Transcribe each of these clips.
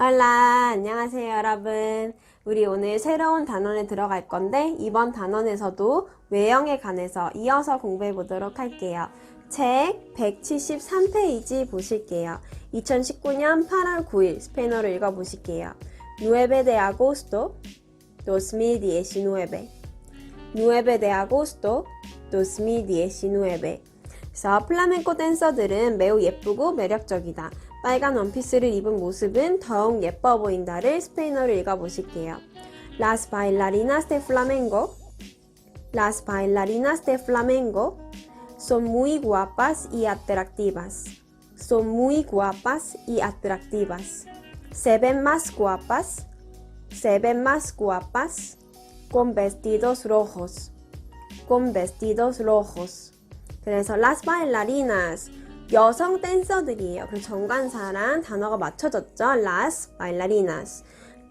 올라, 안녕하세요, 여러분. 우리 오늘 새로운 단원에 들어갈 건데, 이번 단원에서도 외형에 관해서 이어서 공부해 보도록 할게요. 책 173페이지 보실게요. 2019년 8월 9일 스페인어로 읽어 보실게요. 9 de agosto 2019. 9 de agosto 2019. 그래서 플라멩코 댄서들은 매우 예쁘고 매력적이다. 빨간 원피스를 입은 모습은 더욱 예뻐 보인다를 스페인어로 읽어보실게요. Las bailarinas de flamenco Las bailarinas de flamenco son muy guapas y atractivas. Son muy guapas y atractivas. Se ven más guapas. Se ven más guapas con vestidos rojos. Con vestidos rojos. 그래서 las bailarinas 여성 댄서들이에요. 그래서 정관사랑 단어가 맞춰졌죠. las bailarinas.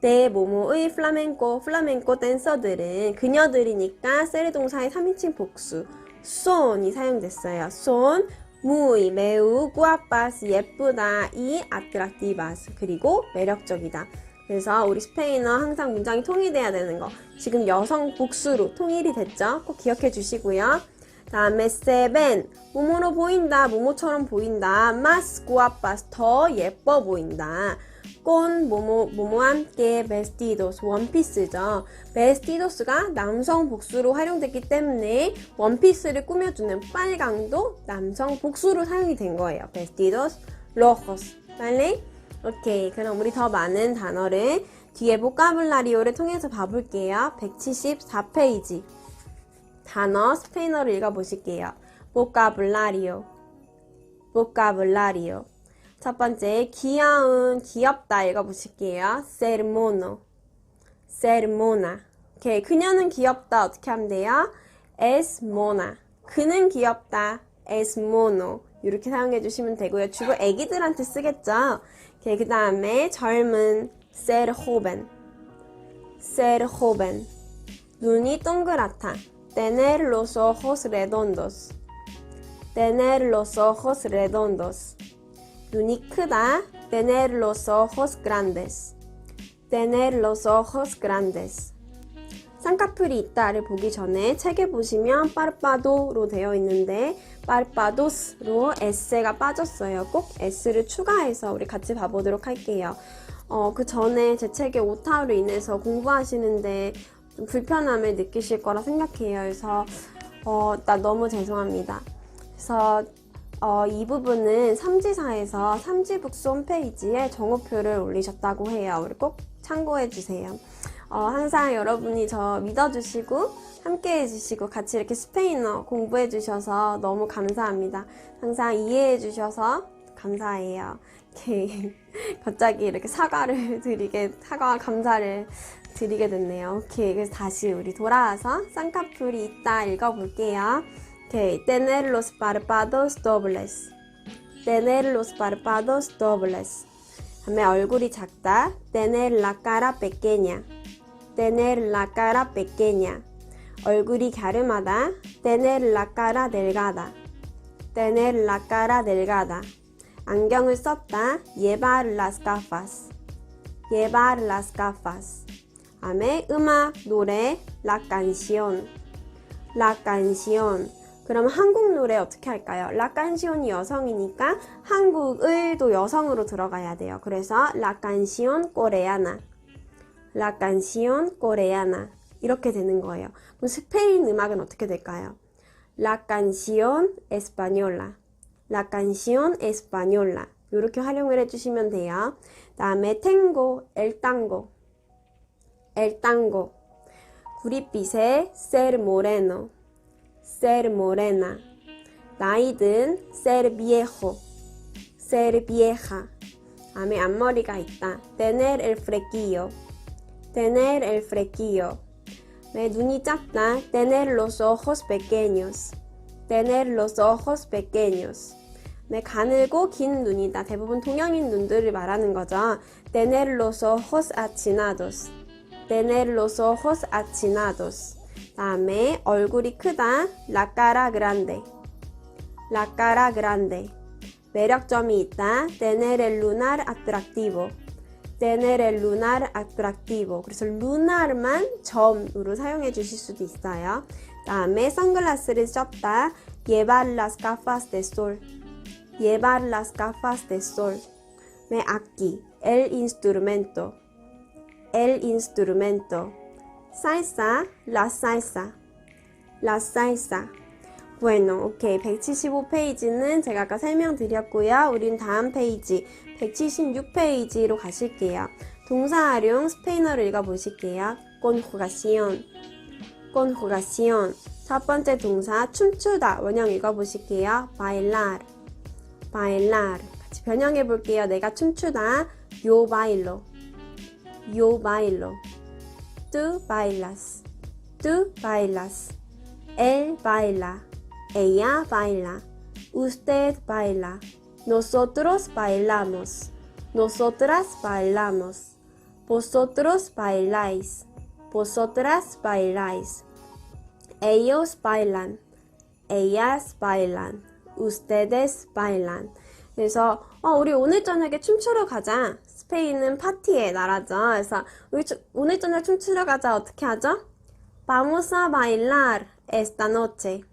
네, 모모의 플라멩코, 플라멩코 댄서들은 그녀들이니까 세리 동사의 3인칭 복수 son이 사용됐어요. son, muy, 매우, guapas, 예쁘다, y atractivas, 그리고 매력적이다. 그래서 우리 스페인어 항상 문장이 통일돼야 되는 거. 지금 여성 복수로 통일이 됐죠? 꼭 기억해 주시고요. 다음에 seven, 모모로 보인다, 모모처럼 보인다, más guapas, 더 예뻐 보인다. con 모모 모모와 함께 vestidos 원피스죠. vestidos가 남성 복수로 활용됐기 때문에 원피스를 꾸며주는 빨강도 남성 복수로 사용이 된 거예요. vestidos rojos. 빨리? 오케이. 그럼 우리 더 많은 단어를 뒤에 보카블라리오를 통해서 봐볼게요. 174페이지. 단어 스페인어를 읽어보실게요. 보카블라리오. 보카블라리오. 첫 번째, 귀여운, 귀엽다 읽어보실게요. ser mona. 오케이, 그녀는 귀엽다 어떻게 하면 돼요? mona. 그는 귀엽다. mono. 이렇게 사용해 주시면 되고요. 주로 애기들한테 쓰겠죠? 오케이, 그 다음에 젊은, ser joven. 눈이 동그랗다. Tener los ojos redondos, tener los ojos redondos. 눈이 크다. Tener los ojos grandes. Tener los ojos grandes. 쌍꺼풀이 있다를 보기 전에 책에 보시면 빠르빠도로 되어 있는데 빠르빠도스로 s가 빠졌어요. 꼭 s를 추가해서 우리 같이 봐보도록 할게요. 어, 그 전에 제 책의 오타로 인해서 공부하시는데 좀 불편함을 느끼실 거라 생각해요. 그래서 어, 나 너무 죄송합니다. 그래서 어, 이 부분은 삼지사에서 삼지북스 홈페이지에 정오표를 올리셨다고 해요. 우리 꼭 참고해 주세요. 어, 항상 여러분이 저 믿어주시고 함께 해주시고 같이 이렇게 스페인어 공부해 주셔서 너무 감사합니다. 항상 이해해 주셔서 감사해요. 이렇게 갑자기 이렇게 사과를 드리게 사과와 감사를 드리게 됐네요. 오케이 그래서 다시 우리 돌아와서 쌍꺼풀이 있다 읽어볼게요. Ok, tener los párpados dobles. Tener los párpados dobles. 다음에 얼굴이 작다. Tener la cara pequeña. Tener la cara pequeña. 얼굴이 갸름하다. Tener la cara delgada. Tener la cara delgada. 안경을 썼다. Llevar las gafas. Llevar las gafas. 다음에 음악, 노래, la canción. La canción. 그럼 한국 노래 어떻게 할까요? 라칸시온이 여성이니까 한국을도 여성으로 들어가야 돼요. 그래서 라칸시온 코레아나, 라칸시온 코레아나 이렇게 되는 거예요. 그럼 스페인 음악은 어떻게 될까요? 라칸시온 에스파뇰라, 라칸시온 에스파뇰라 이렇게 활용을 해주시면 돼요. 다음에 탱고, 엘땅 고, 엘땅고, 구릿빛의 셀 모레노. ser morena. 나이든 ser viejo, ser vieja. 다음에 앞머리가 있다. tener el flequillo, tener el flequillo. 네, 눈이 작다. tener los ojos pequeños, tener los ojos pequeños. 네, 가늘고 긴 눈이다. 대부분 동양인 눈들을 말하는 거죠. tener los ojos achinados, tener los ojos achinados. 다음에 얼굴이 크다. La cara grande. La cara grande. 매력점이 있다. Tener el lunar atractivo. tener el lunar atractivo. 그래서 lunar만 점으로 사용해 주실 수도 있어요. 다음에 선글라스를 썼다. llevar las gafas de sol. llevar las gafas de sol. 네, 악기. el instrumento. El instrumento. salsa, la salsa. la salsa. bueno, 오케이. 175페이지는 제가 아까 설명드렸고요. 우린 다음 페이지 176페이지로 가실게요. 동사 활용 스페인어를 읽어보실게요. conjugación. conjugación. 첫 번째 동사 춤추다. 원형 읽어보실게요. bailar. bailar. 같이 변형해 볼게요. 내가 춤추다. yo bailo. Yo bailo. tú bailas. tú bailas. él baila. ella baila. usted baila. Nosotros bailamos. Nosotras bailamos. Vosotros bailáis. Vosotras bailáis. Ellos bailan. Ellas bailan. Ustedes bailan. 그래서 어, 우리 오늘 저녁에 춤추러 가자. 스페인은 파티의 나라죠. 그래서 오늘 저녁 춤추러 가자 어떻게 하죠? Vamos a bailar esta noche.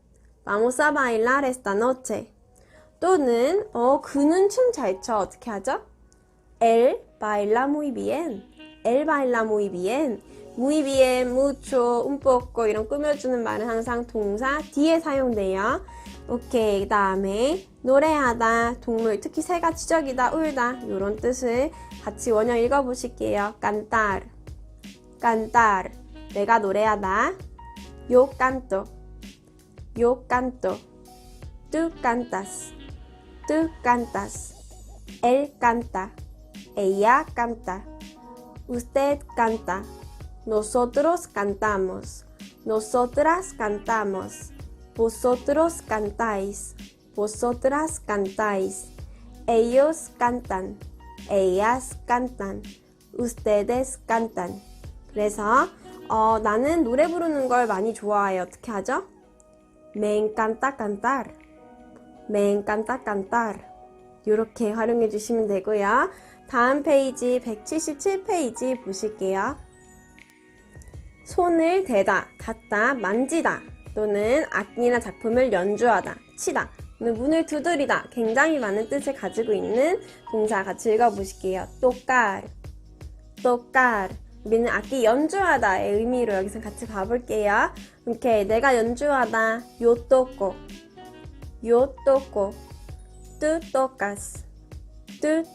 Vamos a bailar esta noche. 또는 어 그는 춤 잘 춰 어떻게 하죠? Él baila muy bien. Él baila muy bien. Muy bien, mucho, un poco 이런 꾸며주는 말은 항상 동사 뒤에 사용돼요. 오케이. 그 다음에 노래하다, 동물, 특히 새가 지적이다, 울다 이런 뜻을 같이 원형 읽어보실게요. cantar, cantar. 내가 노래하다. Yo canto, yo canto. Tú cantas. Tú cantas. Él canta. Ella canta. Usted canta. Nosotros cantamos. Nosotras cantamos. Vosotros cantáis. Vosotras cantáis. Ellos cantan. Ellas cantan. Ustedes cantan. 그래서 어, 나는 노래 부르는 걸 많이 좋아해. 어떻게 하죠? Me encanta cantar. Me encanta cantar. 이렇게 활용해 주시면 되고요. 다음 페이지 177페이지 보실게요. 손을 대다, 닿다, 만지다 또는 악기나 작품을 연주하다, 치다 문을 두드리다 굉장히 많은 뜻을 가지고 있는 동사 같이 읽어보실게요. tocar, tocar 우리는 악기 연주하다의 의미로 여기서 같이 봐볼게요. 오케이, 내가 연주하다,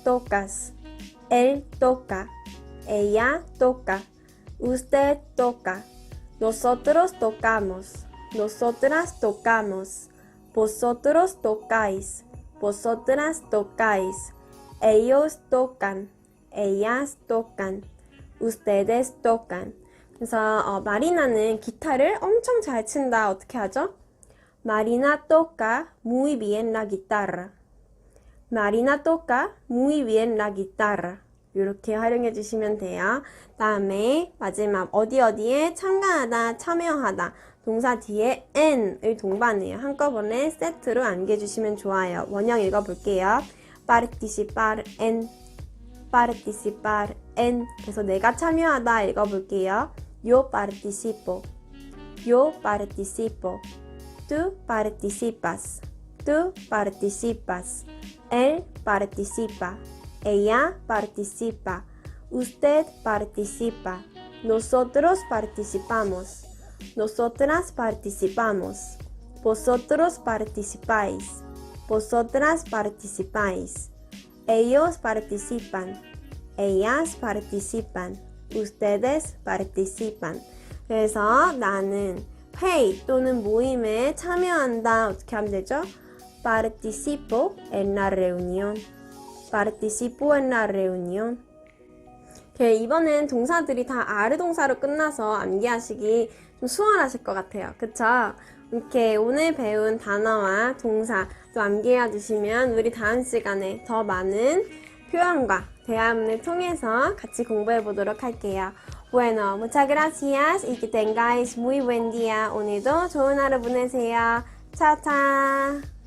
tocas, él toca, ella toca, usted toca, nosotros tocamos, nosotras vosotros tocáis, vosotras tocáis, ellos tocan, ellas tocan, ustedes tocan. 그래서 어, 마리나는 기타를 엄청 잘 친다. 어떻게 하죠? Marina toca muy bien la guitarra. Marina toca muy bien la guitarra. 이렇게 활용해 주시면 돼요. 다음에 마지막 어디 어디에 참가하다, 참여하다. 동사 뒤에 n을 동반해요. 한꺼번에 세트로 안겨주시면 좋아요. 원형 읽어볼게요. participar en, participar en. 그래서 내가 참여하다 읽어볼게요. Yo participo, yo participo. Tú participas. Tú participas. Él participa. Ella participa. Usted participa. Nosotros participamos. Nosotras participamos. Vosotros participáis. Vosotras participáis. Ellos participan. Ellas participan. Ustedes participan. 그래서 나는 회의 또는 모임에 참여한다. 어떻게 하면 되죠? Participo en la reunión. Participo en la reunión. 이번엔 동사들이 다 아르 동사로 끝나서 암기하시기 좀 수월하실 것 같아요. 그쵸? 이렇게 오늘 배운 단어와 동사 또 암기해 주시면 우리 다음 시간에 더 많은 표현과 대화문을 통해서 같이 공부해 보도록 할게요. Bueno, muchas gracias y que tengáis muy buen día. 오늘도 좋은 하루 보내세요. 차차.